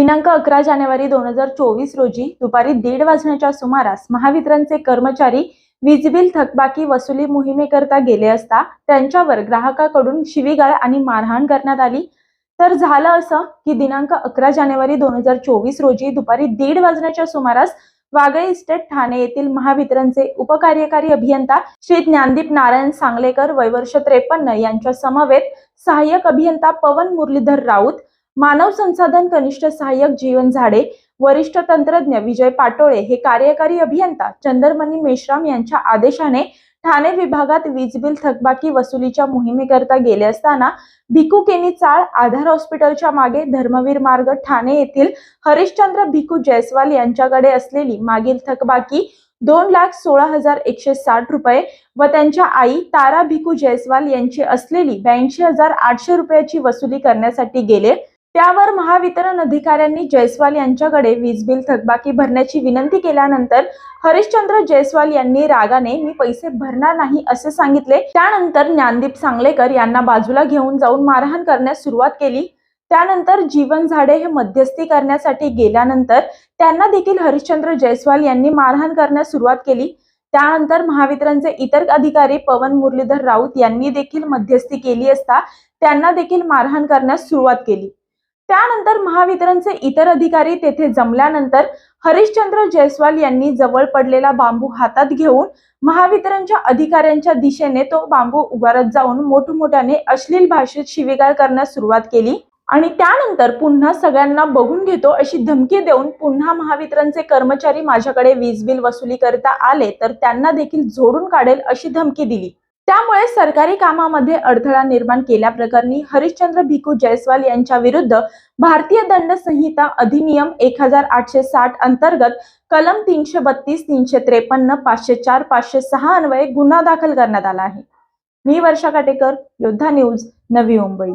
दिनांक अकरा जानेवारी दोन हजार चोवीस रोजी दुपारी दीड वाजण्याच्या सुमारास महावितरणचे कर्मचारी वीज बिल थकबाकी वसुली मोहिमेकरता गेले असता त्यांच्यावर ग्राहकाकडून शिवीगाळ आणि मारहाण करण्यात आली. तर झालं असं की दिनांक अकरा जानेवारी दोन हजार चोवीस रोजी दुपारी दीड वाजण्याच्या सुमारास वागळे इस्टेट ठाणे येथील महावितरणचे उपकार्यकारी अभियंता श्री ज्ञानदीप नारायण सांगलेकर वयवर्ष त्रेपन्न यांच्या समवेत सहाय्यक अभियंता पवन मुरलीधर राऊत मानव संसाधन कनिष्ठ सहाय्यक जीवन झाडे वरिष्ठ तंत्रज्ञ विजय पाटोळे हे कार्यकारी अभियंता चंद्रमणी मेश्राम यांच्या आदेशाने ठाणे विभागात वीज बिल थकबाकी वसुलीच्या मोहिमेकरता गेले असताना भिकू केनी चाळ आधार हॉस्पिटलच्या मागे धर्मवीर मार्ग ठाणे येथील हरिश्चंद्र भिकू जयस्वाल यांच्याकडे असलेली मागील थकबाकी दोन लाख सोळा हजार एकशे साठ रुपये व त्यांच्या आई तारा भिकू जयस्वाल यांची असलेली ब्याऐंशी हजार आठशे रुपयाची वसुली करण्यासाठी गेले. त्यावर महावितरण अधिकाऱ्यांनी जयस्वाल यांच्याकडे वीज बिल थकबाकी भरण्याची विनंती केल्यानंतर हरिश्चंद्र जयस्वाल यांनी रागाने मी पैसे भरणार नाही असे सांगितले. त्यानंतर ज्ञानदीप सांगलेकर यांना बाजूला घेऊन जाऊन मारहाण करण्यास सुरुवात केली. त्यानंतर जीवन झाडे हे मध्यस्थी करण्यासाठी गेल्यानंतर त्यांना देखील हरिश्चंद्र जयस्वाल यांनी मारहाण करण्यास सुरुवात केली. त्यानंतर महावितरणचे इतर अधिकारी पवन मुरलीधर राऊत यांनी देखील मध्यस्थी केली असता त्यांना देखील मारहाण करण्यास सुरुवात केली. त्यानंतर महावितरणचे इतर अधिकारी तेथे जमल्यानंतर हरिश्चंद्र जयस्वाल यांनी जवळ पडलेला बांबू हातात घेऊन महावितरणच्या अधिकाऱ्यांच्या दिशेने तो बांबू उगारत जाऊन मोठमोठ्याने अश्लील भाषेत शिवीगाळ करण्यास सुरुवात केली. आणि त्यानंतर पुन्हा सगळ्यांना बघून घेतो अशी धमकी देऊन पुन्हा महावितरणचे कर्मचारी माझ्याकडे वीज बिल वसुली करता आले तर त्यांना देखील झोडून काढेल अशी धमकी दिली. त्यामुळे सरकारी कामामध्ये अडथळा निर्माण केल्याप्रकरणी हरिश्चंद्र भिकू जयस्वाल यांच्या विरुद्ध भारतीय दंड संहिता अधिनियम एक हजार आठशे साठ अंतर्गत कलम तीनशे बत्तीस तीनशे त्रेपन्न पाचशे चार पाचशे सहा अन्वये गुन्हा दाखल करण्यात आला आहे. मी वर्षा काटेकर योद्धा न्यूज नवी मुंबई.